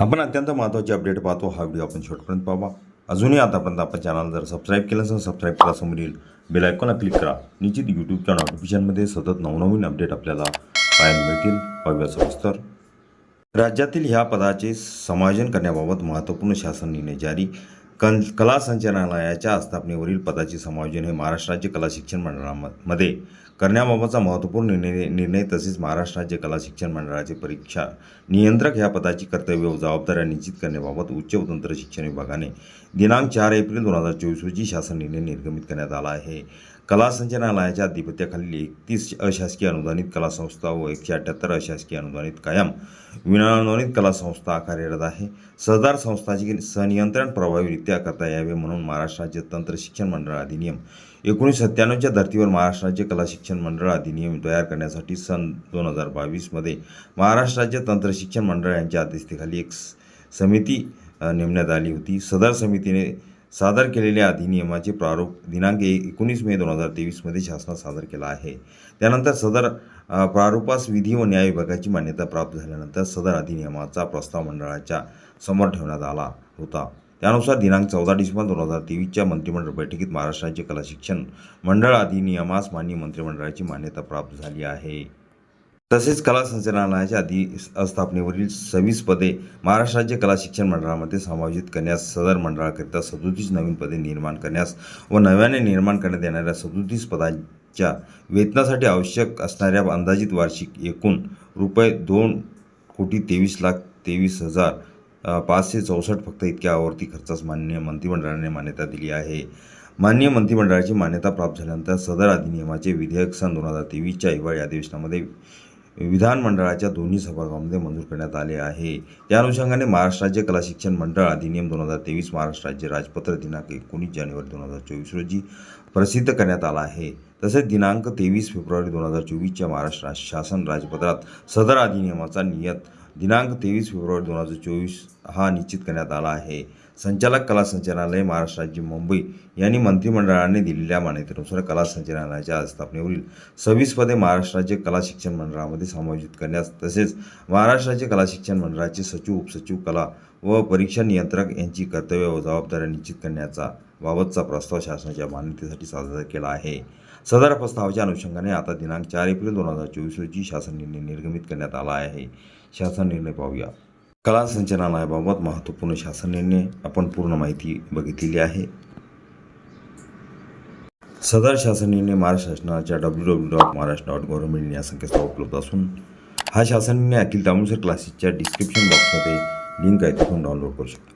आपण अत्यंत महत्त्वाची अपडेट पाहतो. हा व्हिडिओ आपण शेवटपर्यंत पाहा. अजूनही आतापर्यंत आपण चॅनल जर सबस्क्राईब केलं असेल सबस्क्राईब करा समोरील बेल आयकॉनला क्लिक करा. निश्चित यूट्यूबच्या नोटिफिकेशनमध्ये सतत नवनवीन अपडेट आपल्याला पाहायला मिळतील. पाहूया सविस्तर. राज्यातील ह्या पदाचे समायोजन करण्याबाबत महत्त्वपूर्ण शासन निर्णय जारी. कं कला संचालनालयाच्या स्थापनेवरील पदाचे समायोजन हे महाराष्ट्र राज्य कला शिक्षण मंडळामध्ये करण्याबाबतचा महत्त्वपूर्ण निर्णय निर्णय तसेच महाराष्ट्र राज्य कला शिक्षण मंडळाचे परीक्षा नियंत्रक ह्या पदाची कर्तव्य व जबाबदाऱ्या निश्चित करण्याबाबत उच्च व तंत्र शिक्षण विभागाने दिनांक चार एप्रिल दोन हजार चोवीस रोजी शासन निर्णय निर्गमित करण्यात आला आहे. कला संचालनालयाच्या अधिपत्याखालील एकतीस अशासकीय अनुदानित कला संस्था व एकशे अठ्ठ्याहत्तर अशासकीय अनुदानित कायम विनानुदानित कला संस्था कार्यरत आहे. सहदार संस्थाची सनियंत्रण प्रभावीरित्या करता यावे म्हणून महाराष्ट्र राज्य तंत्र शिक्षण मंडळ अधिनियम एकोणीसशे सत्त्याण्णवच्या धर्तीवर महाराष्ट्र राज्य कला शिक्षण मंडळ अधिनियम तयार करण्यासाठी सन दोन हजार बावीसमध्ये महाराष्ट्र राज्य तंत्र शिक्षण मंडळ यांच्या अध्यक्षतेखाली एक स- समिती नेमण्यात आली होती. सदर समितीने सादर केलेल्या अधिनियमाचे प्रारूप दिनांक एकोणीस मे दोन हजार तेवीसमध्ये शासनात सादर केला आहे. त्यानंतर सदर प्रारूपास विधी व न्याय विभागाची मान्यता प्राप्त झाल्यानंतर सदर अधिनियमाचा प्रस्ताव मंडळाच्या समोर ठेवण्यात आला होता. त्यानुसार दिनांक चौदा डिसेंबर दोन हजार तेवीसच्या मंत्रिमंडळ बैठकीत महाराष्ट्राचे कला शिक्षण मंडळ अधिनियमास मान्य मंत्रिमंडळाची मान्यता प्राप्त झाली आहे. तसेच कला संचालनाच्या आधी स्थापनेवरील सव्वीस पदे महाराष्ट्र राज्य कला शिक्षण मंडळामध्ये समायोजित करण्यास सदर मंडळाकरिता सदोतीस नवीन पदे निर्माण करण्यास व नव्याने निर्माण करण्यात येणाऱ्या सदोतीस पदांच्या वेतनासाठी आवश्यक असणाऱ्या अंदाजित वार्षिक एकूण रुपये दोन कोटी तेवीस लाख तेवीस हजार पाचशे चौसष्ट फक्त इतक्या आवर्ती खर्चास मान्य मंत्रिमंडळाने मान्यता दिली आहे. मान्य मंत्रिमंडळाची मान्यता प्राप्त झाल्यानंतर सदर अधिनियमाचे विधेयक सन दोन हजार तेवीसच्या हिवाळी अधिवेशनामध्ये विधानमंडळाच्या दोन्ही सभागृहामध्ये मंजूर करण्यात आले आहे. त्या अनुषंगाने महाराष्ट्र राज्य कला शिक्षण मंडळ अधिनियम दोन हजार तेवीस महाराष्ट्र राज्य राजपत्र दिनांक एकोणीस जानेवारी दोन हजार चोवीस रोजी प्रसिद्ध करण्यात आला आहे. तसेच दिनांक तेवीस फेब्रुवारी दोन हजार चोवीसच्या महाराष्ट्र शासन राजपत्रात सदर अधिनियमाचा नियत दिनांक तेवीस फेब्रुवारी दोन हजार चोवीस हा निश्चित करण्यात आला आहे. संचालक कला संचालनालय महाराष्ट्र राज्य मुंबई यांनी मंत्रिमंडळाने दिलेल्या मान्यतेनुसार कला संचालनालयाच्या स्थापनेवरील सव्वीस पदे महाराष्ट्र राज्य कला शिक्षण मंडळामध्ये समायोजित करण्यास तसेच महाराष्ट्र राज्य कला शिक्षण मंडळाचे सचिव उपसचिव कला व परीक्षा नियंत्रक यांची कर्तव्य व जबाबदाऱ्या निश्चित करण्याचा बाबतचा प्रस्ताव शासनाच्या मान्यतेसाठी सादर केला आहे. सदर प्रस्तावाच्या अनुषंगाने आता दिनांक चार एप्रिल दोन हजार चोवीस रोजी शासन निर्णय निर्गमित करण्यात आला आहे. शासन निर्णय पाहूया. कला संचलनाबाबत महत्त्वपूर्ण शासन निर्णय आपण पूर्ण माहिती बघितलेली आहे. सदर शासन निर्णय महाराष्ट्र शासनाच्या W W dot Maharashtra dot government या संकेतस्थळावर उपलब्ध असून हा शासन निर्णय अखिल तामुसर क्लासेसच्या डिस्क्रिप्शन बॉक्समध्ये लिंक आहे तिथून डाउनलोड करू शकता.